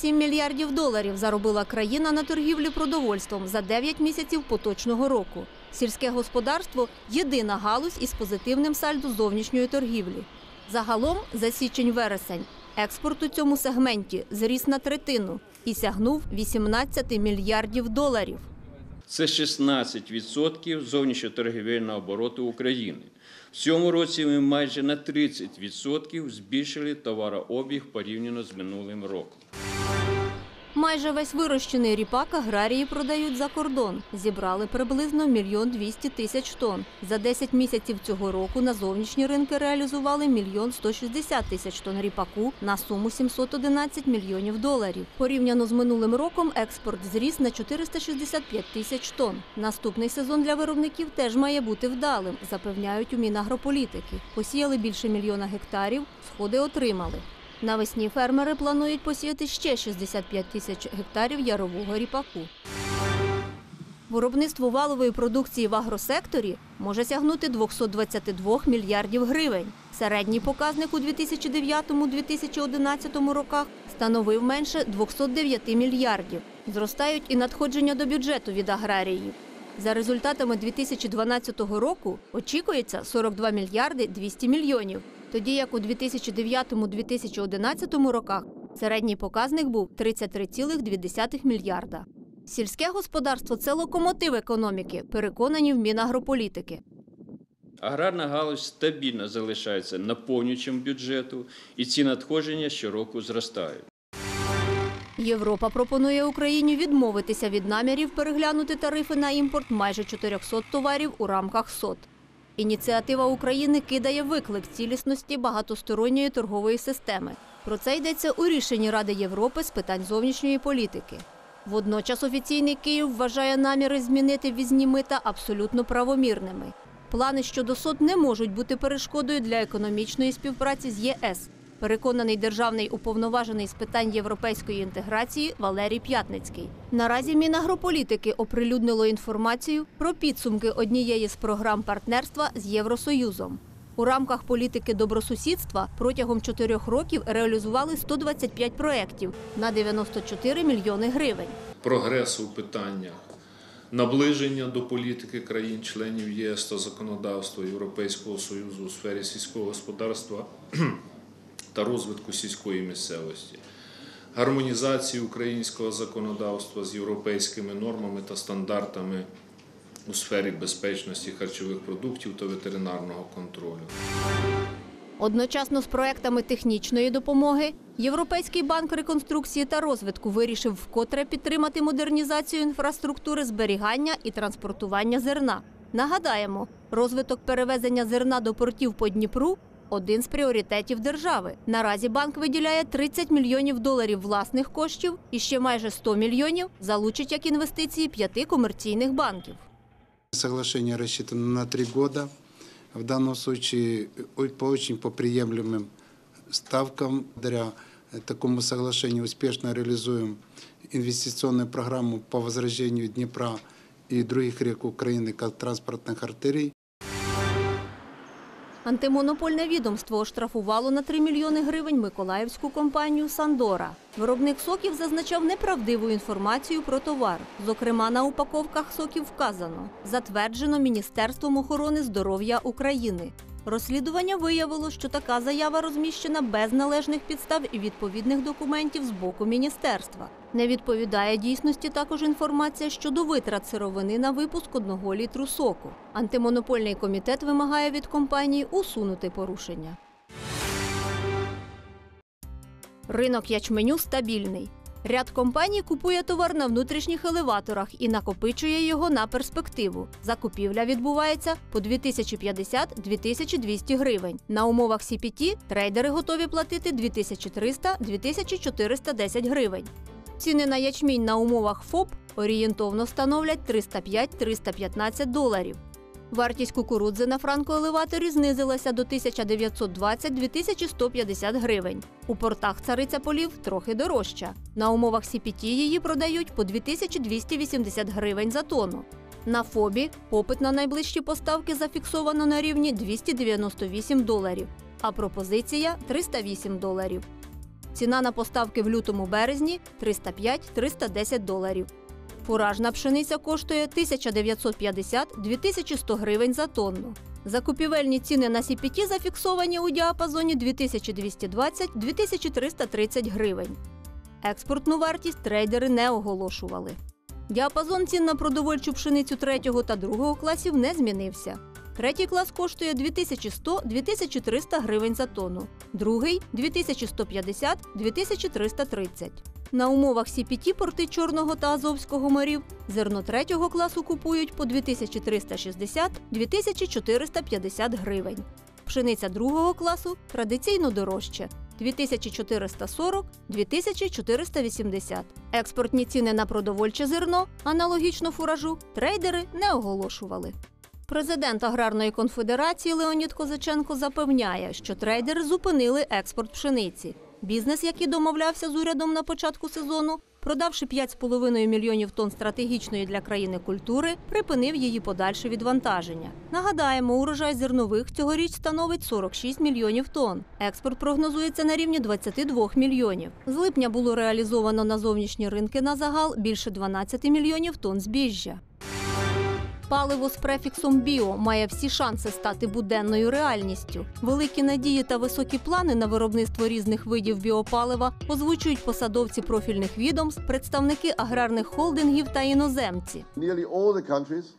27 мільярдів доларів заробила країна на торгівлі продовольством за 9 місяців поточного року. Сільське господарство єдина галузь із позитивним сальдо зовнішньої торгівлі. Загалом за січень-вересень експорт у цьому сегменті зріс на третину і сягнув 18 мільярдів доларів. Це 16% зовнішньоторгівельного обороту України. В цьому році ми майже на 30% збільшили товарообіг порівняно з минулим роком. Майже весь вирощений ріпак аграрії продають за кордон. Зібрали приблизно мільйон 200 тисяч тонн. За 10 місяців цього року на зовнішні ринки реалізували мільйон 160 тисяч тонн ріпаку на суму 711 мільйонів доларів. Порівняно з минулим роком експорт зріс на 465 тисяч тонн. Наступний сезон для виробників теж має бути вдалим, запевняють у Мінагрополітики. Посіяли більше мільйона гектарів, сходи отримали. Навесні фермери планують посіяти ще 65 тисяч гектарів ярового ріпаку. Виробництво валової продукції в агросекторі може сягнути 222 мільярдів гривень. Середній показник у 2009-2011 роках становив менше 209 мільярдів. Зростають і надходження до бюджету від аграріїв. За результатами 2012 року очікується 42 мільярди 200 мільйонів, тоді як у 2009-2011 роках середній показник був 33,2 мільярда. Сільське господарство це локомотив економіки, переконані в Мінагрополітики. Аграрна галузь стабільно залишається наповнюючим бюджету, і ці надходження щороку зростають. Європа пропонує Україні відмовитися від намірів переглянути тарифи на імпорт майже 400 товарів у рамках СОТ. Ініціатива України кидає виклик цілісності багатосторонньої торгової системи. Про це йдеться у рішенні Ради Європи з питань зовнішньої політики. Водночас офіційний Київ вважає наміри змінити візні мита абсолютно правомірними. Плани щодо СОТ не можуть бути перешкодою для економічної співпраці з ЄС. Переконаний державний уповноважений з питань європейської інтеграції Валерій П'ятницький. Наразі Мінагрополітики оприлюднило інформацію про підсумки однієї з програм партнерства з Євросоюзом. У рамках політики добросусідства протягом чотирьох років реалізували 125 проєктів на 94 мільйони гривень. прогресу в питаннях наближення до політики країн-членів ЄС та законодавства Європейського Союзу у сфері сільського господарства та розвитку сільської місцевості, гармонізації українського законодавства з європейськими нормами та стандартами у сфері безпечності харчових продуктів та ветеринарного контролю. Одночасно з проектами технічної допомоги Європейський банк реконструкції та розвитку вирішив вкотре підтримати модернізацію інфраструктури зберігання і транспортування зерна. Нагадаємо, розвиток перевезення зерна до портів по Дніпру один з пріоритетів держави. Наразі банк виділяє 30 мільйонів доларів власних коштів і ще майже 100 мільйонів залучить як інвестиції п'яти комерційних банків. Соглашение рассчитано на три года. В данном случае ой- по очень по приемлемым ставкам. Благодаря э, такому соглашению успешно реализуем инвестиционную программу по возрождению Днепра и других рек Украины как транспортных артерий. Антимонопольне відомство оштрафувало на 3 мільйони гривень миколаївську компанію Сандора. Виробник соків зазначав неправдиву інформацію про товар. Зокрема, на упаковках соків вказано затверджено Міністерством охорони здоров'я України. Розслідування виявило, що така заява розміщена без належних підстав і відповідних документів з боку міністерства. Не відповідає дійсності також інформація щодо витрат сировини на випуск одного літру соку. Антимонопольний комітет вимагає від компанії усунути порушення. Ринок ячменю стабільний. Ряд компаній купує товар на внутрішніх елеваторах і накопичує його на перспективу. Закупівля відбувається по 2050-2200 гривень. На умовах CPT трейдери готові платити 2300-2410 гривень. Ціни на ячмінь на умовах ФОП орієнтовно становлять 305-315 доларів. Вартість кукурудзи на франкоелеваторі знизилася до 1920-2150 гривень. У портах цариця полів трохи дорожча. На умовах CPT її продають по 2280 гривень за тонну. На ФОБі попит на найближчі поставки зафіксовано на рівні 298 доларів, а пропозиція 308 доларів. Ціна на поставки в лютому-березні 305-310 доларів. Фуражна пшениця коштує 1950-2100 гривень за тонну. Закупівельні ціни на CPT зафіксовані у діапазоні 2220-2330 гривень. Експортну вартість трейдери не оголошували. Діапазон цін на продовольчу пшеницю третього та другого класів не змінився. Третій клас коштує 2100-2300 гривень за тонну, другий 2150-2330. На умовах CPT порти Чорного та Азовського морів зерно третього класу купують по 2360-2450 гривень. Пшениця другого класу традиційно дорожче 2440-2480. Експортні ціни на продовольче зерно, аналогічно фуражу, трейдери не оголошували. Президент Аграрної конфедерації Леонід Козаченко запевняє, що трейдери зупинили експорт пшениці. Бізнес, який домовлявся з урядом на початку сезону, продавши 5,5 мільйонів тонн стратегічної для країни культури, припинив її подальше відвантаження. Нагадаємо, урожай зернових цьогоріч становить 46 мільйонів тонн. Експорт прогнозується на рівні 22 мільйонів. З липня було реалізовано на зовнішні ринки на загал більше 12 мільйонів тонн збіжжя. Паливо з префіксом біо має всі шанси стати буденною реальністю. Великі надії та високі плани на виробництво різних видів біопалива озвучують посадовці профільних відомств, представники аграрних холдингів та іноземці.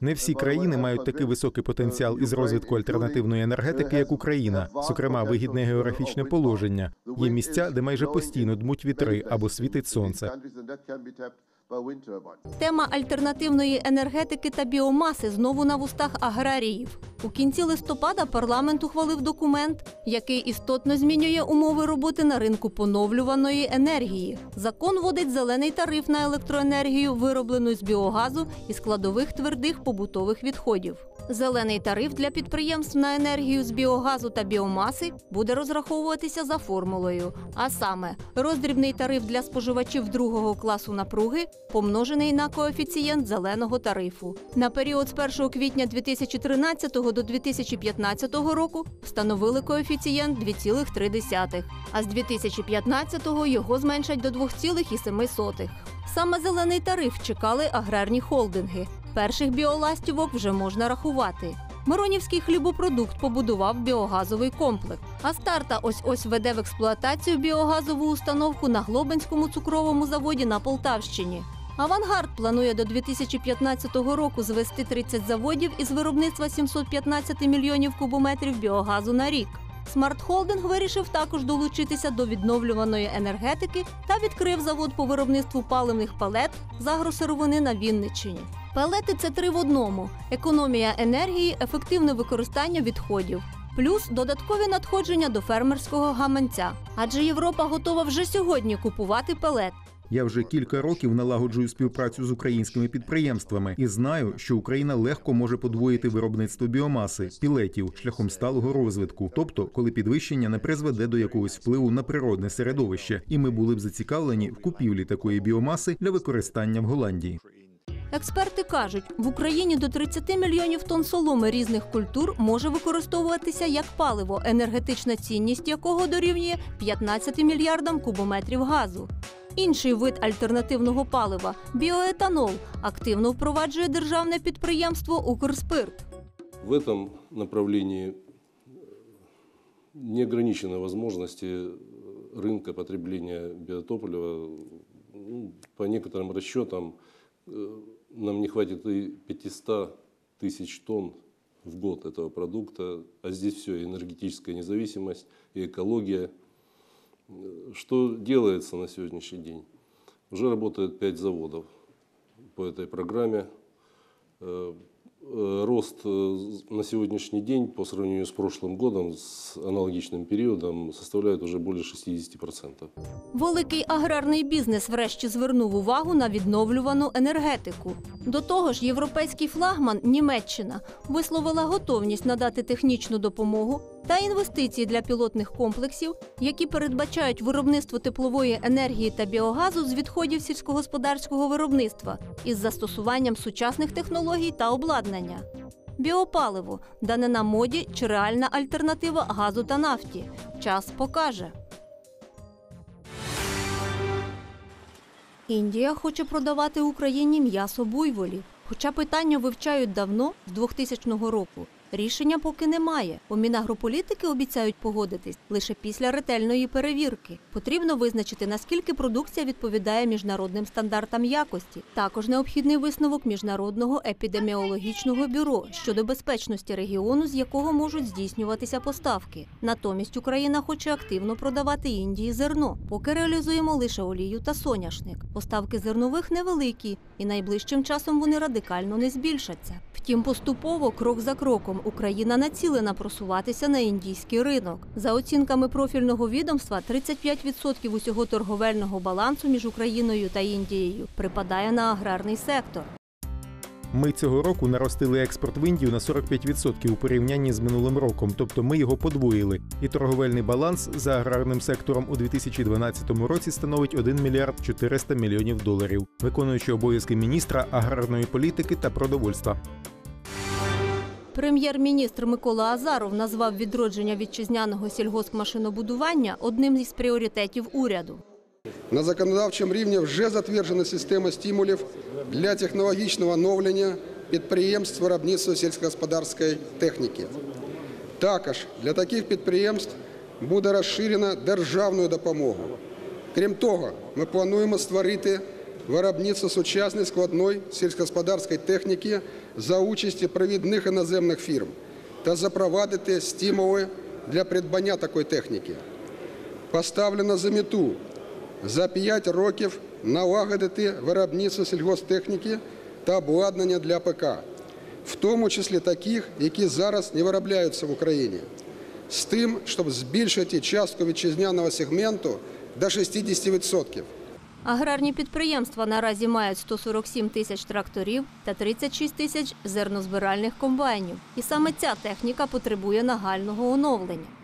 Не всі країни мають такий високий потенціал із розвитку альтернативної енергетики, як Україна, зокрема вигідне географічне положення. Є місця, де майже постійно дмуть вітри або світить сонце. Тема альтернативної енергетики та біомаси знову на вустах аграріїв. У кінці листопада парламент ухвалив документ, який істотно змінює умови роботи на ринку поновлюваної енергії. Закон вводить зелений тариф на електроенергію, вироблену з біогазу і складових твердих побутових відходів. Зелений тариф для підприємств на енергію з біогазу та біомаси буде розраховуватися за формулою. А саме, роздрібний тариф для споживачів другого класу напруги помножений на коефіцієнт зеленого тарифу. На період з 1 квітня 2013 до 2015 року встановили коефіцієнт 2,3, а з 2015 його зменшать до 2,7. Саме зелений тариф чекали аграрні холдинги. Перших біоластівок вже можна рахувати. Миронівський хлібопродукт побудував біогазовий комплекс. А старта ось ось веде в експлуатацію біогазову установку на Глобинському цукровому заводі на Полтавщині. Авангард планує до 2015 року звести 30 заводів із виробництва 715 мільйонів кубометрів біогазу на рік. Смарт Холдинг вирішив також долучитися до відновлюваної енергетики та відкрив завод по виробництву паливних палет з агросировини на Вінниччині. Пелети це три в одному: економія енергії, ефективне використання відходів. Плюс додаткові надходження до фермерського гаманця. Адже Європа готова вже сьогодні купувати пелет. Я вже кілька років налагоджую співпрацю з українськими підприємствами і знаю, що Україна легко може подвоїти виробництво біомаси, пілетів шляхом сталого розвитку, тобто коли підвищення не призведе до якогось впливу на природне середовище, і ми були б зацікавлені в купівлі такої біомаси для використання в Голландії. Експерти кажуть, в Україні до 30 мільйонів тонн соломи різних культур може використовуватися як паливо, енергетична цінність якого дорівнює 15 мільярдам кубометрів газу. Інший вид альтернативного палива біоетанол активно впроваджує державне підприємство Укрспирт. В этом направлении э, не ограничены возможности э, рынка потребления биотоплива. Ну, По некоторым расчетам э, нам не хватит и 500 тысяч тонн в год этого продукта, а здесь все, энергетическая независимость, и экология. Э, Что делается на сегодняшний день? Уже работает 5 заводов по этой программе. Э, э, Рост э, на сегодняшний день по сравнению с прошлым годом, с аналогичным периодом, составляет уже более 60%. Великий аграрний бізнес врешті звернув увагу на відновлювану енергетику. До того ж, європейський флагман Німеччина висловила готовність надати технічну допомогу та інвестиції для пілотних комплексів, які передбачають виробництво теплової енергії та біогазу з відходів сільськогосподарського виробництва із застосуванням сучасних технологій та обладнання. Біопаливо дане на моді чи реальна альтернатива газу та нафті. Час покаже. Індія хоче продавати Україні м'ясо буйволів. Хоча питання вивчають давно, з 2000 року. Рішення поки немає. У Мінагрополітики обіцяють погодитись лише після ретельної перевірки. Потрібно визначити, наскільки продукція відповідає міжнародним стандартам якості. Також необхідний висновок міжнародного епідеміологічного бюро щодо безпечності регіону, з якого можуть здійснюватися поставки. Натомість Україна хоче активно продавати Індії зерно. Поки реалізуємо лише олію та соняшник. Поставки зернових невеликі, і найближчим часом вони радикально не збільшаться. Втім, поступово, крок за кроком, Україна націлена просуватися на індійський ринок. За оцінками профільного відомства, 35% усього торговельного балансу між Україною та Індією припадає на аграрний сектор. Ми цього року наростили експорт в Індію на 45% у порівнянні з минулим роком, тобто ми його подвоїли. І торговельний баланс за аграрним сектором у 2012 році становить 1 мільярд 400 мільйонів доларів, виконуючи обов'язки міністра аграрної політики та продовольства. Прем'єр-міністр Микола Азаров назвав відродження вітчизняного сільгоспмашинобудування одним із пріоритетів уряду. На законодавчому рівні вже затверджена система стимулів для технологічного оновлення підприємств виробництва сільськогосподарської техніки. Також для таких підприємств буде розширена державну допомогу. Крім того, ми плануємо створити виробництво сучасної складної сільськогосподарської техніки за участі провідних іноземних фірм та запровадити стимули для придбання такої техніки. Поставлено за мету за 5 років налагодити виробництво сільгосптехніки та обладнання для АПК, в тому числі таких, які зараз не виробляються в Україні, з тим, щоб збільшити частку вітчизняного сегменту до 60%. Аграрні підприємства наразі мають 147 тисяч тракторів та 36 тисяч зернозбиральних комбайнів. І саме ця техніка потребує нагального оновлення.